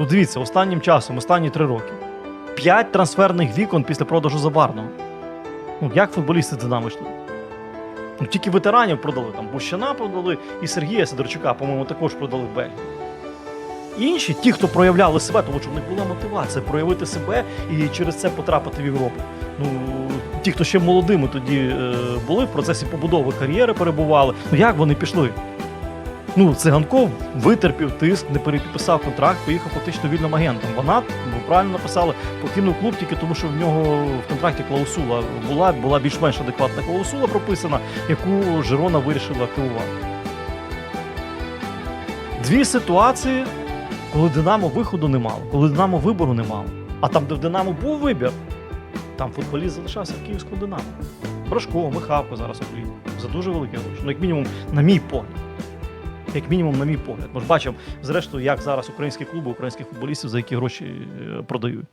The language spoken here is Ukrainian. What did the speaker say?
Ну дивіться, останнім часом, останні три роки. П'ять трансферних вікон після продажу Забарного. Ну, як футболісти Динамо йшли? Ну, тільки ветеранів продали, там Бущана продали і Сергія Сидорчука, по-моєму, також продали в Бельгію. Інші, ті, хто проявляли себе, тому що в них була мотивація проявити себе і через це потрапити в Європу. Ну, ті, хто ще молодими тоді е, були в процесі побудови кар'єри, перебували. Ну як вони пішли? Ну, циганков витерпів тиск, не перепідписав контракт, поїхав фактично вільним агентом. Вона, ви правильно написали, покинув клуб тільки тому, що в нього в контракті клаусула була, була більш-менш адекватна клаусула прописана, яку Жирона вирішила активувати. Дві ситуації, коли Динамо виходу не мало, коли Динамо вибору не мало. А там, де в Динамо був вибір, там футболіст залишався в Київському Динамо. Брошко, Михавко зараз у. За дуже великі гроші. Ну, як мінімум, на мій погляд. Як мінімум, на мій погляд. Ми ж бачимо, зрештою, як зараз українські клуби, українських футболістів за які гроші е, продають.